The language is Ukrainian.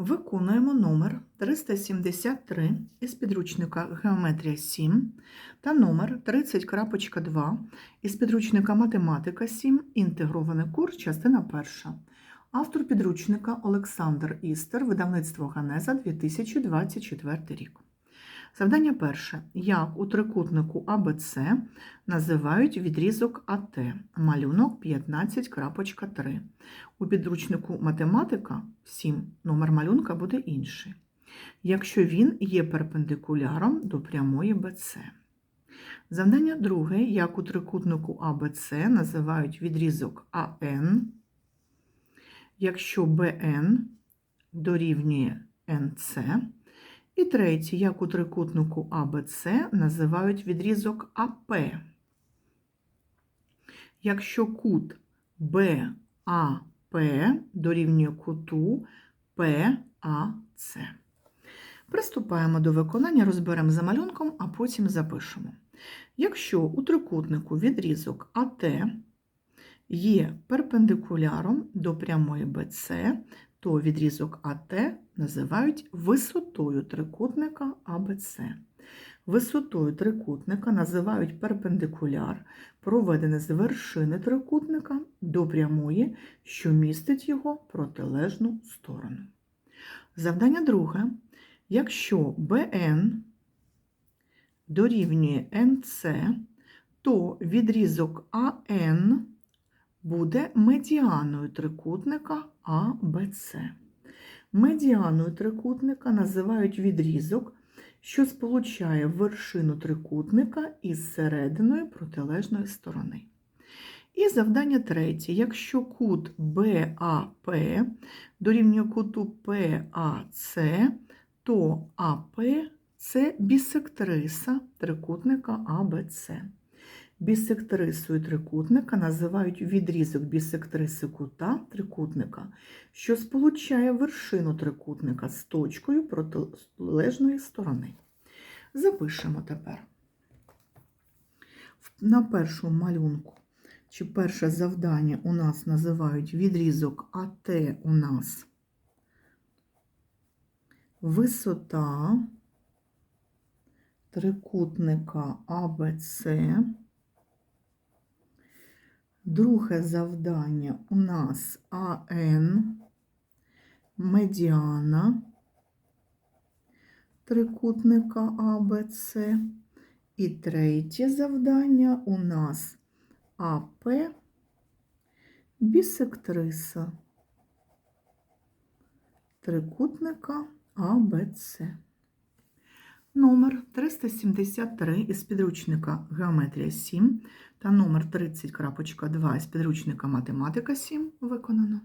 Виконуємо номер 373 із підручника Геометрія 7 та номер 30.2 із підручника Математика 7, інтегрований курс, частина 1. Автор підручника Олександр Істер, видавництво Ганеза 2024 рік. Завдання перше. Як у трикутнику АБЦ називають відрізок АТ, малюнок 15.3. У підручнику математика 7 номер малюнка буде інший. Якщо він є перпендикуляром до прямої БЦ. Завдання друге. Як у трикутнику АБЦ називають відрізок АН, якщо БН дорівнює НЦ. І третє, як у трикутнику АБЦ називають відрізок АП. Якщо кут БАП дорівнює куту ПАЦ. Приступаємо до виконання, розберемо за малюнком, а потім запишемо. Якщо у трикутнику відрізок АТ є перпендикуляром до прямої БЦ, то відрізок АТ називають висотою трикутника АБЦ. Висотою трикутника називають перпендикуляр, проведений з вершини трикутника до прямої, що містить його протилежну сторону. Завдання друге. Якщо БН дорівнює НЦ, то відрізок АН буде медіаною трикутника АБЦ. Медіаною трикутника називають відрізок, що сполучає вершину трикутника із серединою протилежної сторони. І завдання третє. Якщо кут БАП дорівнює куту ПАЦ, то АП це бісектриса трикутника АБЦ. Бісектрисою трикутника називають відрізок бісектриси кута трикутника, що сполучає вершину трикутника з точкою протилежної сторони. Запишемо тепер. На першому малюнку, чи перше завдання у нас називають відрізок АТ у нас висота трикутника АБЦ. Друге завдання у нас АН, медіана трикутника АБЦ. І третє завдання у нас АП бісектриса трикутника АБЦ. Номер 373 із підручника Геометрія 7 та номер 30.2 із підручника Математика 7 виконано.